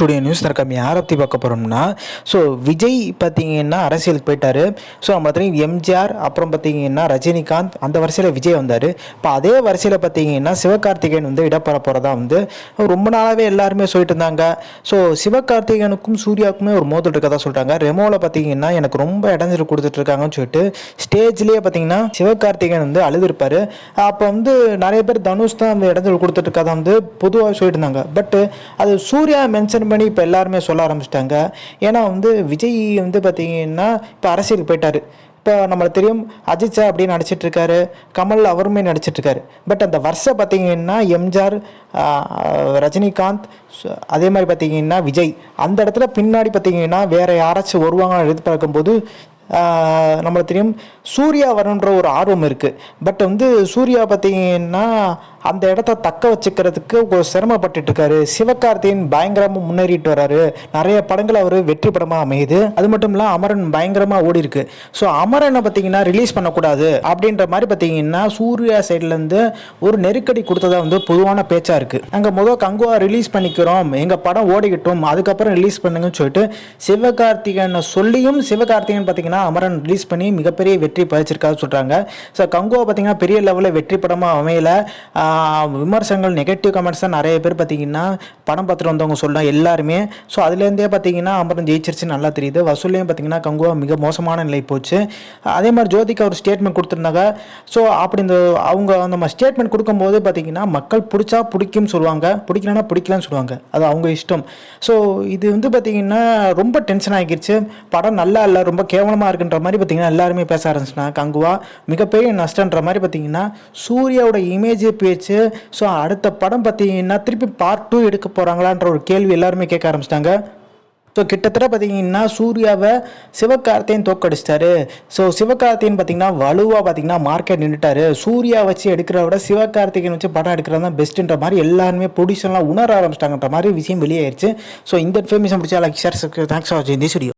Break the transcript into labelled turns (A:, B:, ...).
A: Today news தரக்கம் யாரை பற்றி பார்க்க போகிறோம்னா ஸோ விஜய் பார்த்தீங்கன்னா அரசியலுக்கு போயிட்டார். ஸோ பார்த்தீங்கன்னா எம்ஜிஆர் அப்புறம் பார்த்தீங்கன்னா ரஜினிகாந்த் அந்த வரிசையில் விஜய் வந்தார். இப்போ அதே வரிசையில் பார்த்தீங்கன்னா சிவகார்த்திகேயன் வந்து இடப்பெற போகிறதா வந்து ரொம்ப நாளாகவே எல்லாருமே சொல்லிட்டு இருந்தாங்க. ஸோ சிவகார்த்திகேயனுக்கும் சூர்யாவுக்குமே ஒரு மோதல் இருக்கதா சொல்கிறாங்க ரெமோவில் பார்த்தீங்கன்னா எனக்கு ரொம்ப இடைஞ்சல் கொடுத்துட்ருக்காங்கன்னு சொல்லிட்டு ஸ்டேஜ்லேயே பார்த்தீங்கன்னா சிவகார்த்திகேயன் வந்து அழுதுருப்பார். அப்போ வந்து நிறைய பேர் தனுஷ் தான் அந்த இடைஞ்சல் கொடுத்துட்ருக்காதான் வந்து பொதுவாக சொல்லிட்டு இருந்தாங்க. பட் அது சூர்யா மென்ஷன் பண்ணி இப்போ எல்லாருமே சொல்ல ஆரம்பிச்சிட்டாங்க. ஏன்னா வந்து விஜய் வந்து பார்த்தீங்கன்னா இப்போ அரசியல் போயிட்டார். இப்போ நம்மளுக்கு தெரியும் அஜித் சார் அப்படின்னு நடிச்சிட்டு இருக்காரு. கமல் அவருமே நடிச்சிட்ருக்காரு பட் அந்த வருஷம் பார்த்தீங்கன்னா எம்ஜிஆர் ரஜினிகாந்த் அதே மாதிரி பார்த்தீங்கன்னா விஜய். அந்த இடத்துல பின்னாடி பார்த்தீங்கன்னா வேறு யாராச்சும் வருவாங்கன்னு எதிர்பார்க்கும்போது பார்க்கும்போது நம்மளுக்கு தெரியும் சூர்யா வரணுன்ற ஒரு ஆர்வம் இருக்குது பட் வந்து சூர்யா பார்த்தீங்கன்னா அந்த இடத்த தக்க வச்சுக்கிறதுக்கு சிரமப்பட்டு இருக்காரு. சிவகார்த்தியின் பயங்கரமாக முன்னேறிட்டு வராரு. நிறைய படங்கள் அவர் வெற்றி படமாக அமையுது. அது மட்டும் இல்லை அமரன் பயங்கரமாக ஓடி இருக்கு. ஸோ அமரனை பார்த்தீங்கன்னா ரிலீஸ் பண்ணக்கூடாது அப்படின்ற மாதிரி பார்த்தீங்கன்னா சூர்யா சைட்லேருந்து ஒரு நெருக்கடி கொடுத்ததா வந்து பொதுவான பேச்சாக இருக்குது அங்கே முதல் கங்குவா ரிலீஸ் பண்ணிக்கிறோம். எங்கள் படம் ஓடிக்கிட்டோம். அதுக்கப்புறம் ரிலீஸ் பண்ணுங்கன்னு சொல்லிட்டு சிவகார்த்திகன் சொல்லியும் சிவகார்த்திகேயன் பார்த்தீங்கன்னா அமரன் ரிலீஸ் பண்ணி மிகப்பெரிய வெற்றி பதிச்சிருக்காரு சொல்கிறாங்க ஸோ கங்குவா பார்த்தீங்கன்னா பெரிய லெவலில் வெற்றி படமாக அமையல. விமர்சனங்கள் நெகட்டிவ் கமெண்ட்ஸ் தான் நிறைய பேர் பார்த்தீங்கன்னா படம் பார்த்துட்டு வந்தவங்க சொல்லலாம் எல்லாருமே. ஸோ அதுலேருந்தே பார்த்தீங்கன்னா அமரன் ஜெயிச்சிருச்சு நல்லா தெரியுது. வசூல்லையும் பார்த்தீங்கன்னா கங்குவா மிக மோசமான நிலை போச்சு. அதே மாதிரி ஜோதிகா ஒரு ஸ்டேட்மெண்ட் கொடுத்துருந்தாங்க. ஸோ அப்படி இந்த அவங்க அந்த ஸ்டேட்மெண்ட் கொடுக்கும்போது பார்த்தீங்கன்னா மக்கள் பிடிச்சா பிடிக்கும்னு சொல்லுவாங்க. பிடிக்கலன்னா பிடிக்கலன்னு சொல்லுவாங்க. அது அவங்க இஷ்டம். ஸோ இது வந்து பார்த்தீங்கன்னா ரொம்ப டென்ஷன் ஆகிருச்சு. படம் நல்லா இல்லை ரொம்ப கேவலமாக இருக்குன்ற மாதிரி பார்த்தீங்கன்னா எல்லாருமே பேச ஆரம்பிச்சுனா கங்குவா மிகப்பெரிய நஷ்டன்ற மாதிரி பார்த்தீங்கன்னா சூர்யாவோட இமேஜ் பேச்சு ஸோ அடுத்த படம் பார்த்தீங்கன்னா திருப்பி பார்ட் டூ எடுக்க போகிறாங்களான்ற ஒரு கேள்வி எல்லாருமே கேட்க ஆரம்பிச்சிட்டாங்க. ஸோ கிட்டத்தட்ட பார்த்தீங்கன்னா சூர்யாவை சிவகார்த்தியன் தோக்கடிச்சிட்டாரு ஸோ சிவகார்த்தியன் பார்த்தீங்கன்னா வலுவாக பார்த்தீங்கன்னா மார்க்கெட் நின்றுட்டாரு சூர்யா வச்சு எடுக்கிறத விட சிவகார்த்திகேயன் வச்சு படம் எடுக்கிறது தான் பெஸ்ட்டுன்ற மாதிரி எல்லாருமே ப்ரொடியூசர்லாம் உணர ஆரம்பிச்சிட்டாங்கன்ற மாதிரி விஷயம் வெளியாயிருச்சு. ஸோ இந்த இன்ஃபர்மேஷன் பிடிச்சா லைக் ஷேர் தேங்க்ஸ் ஃபார் வாட்சிங் திஸ் வீடியோ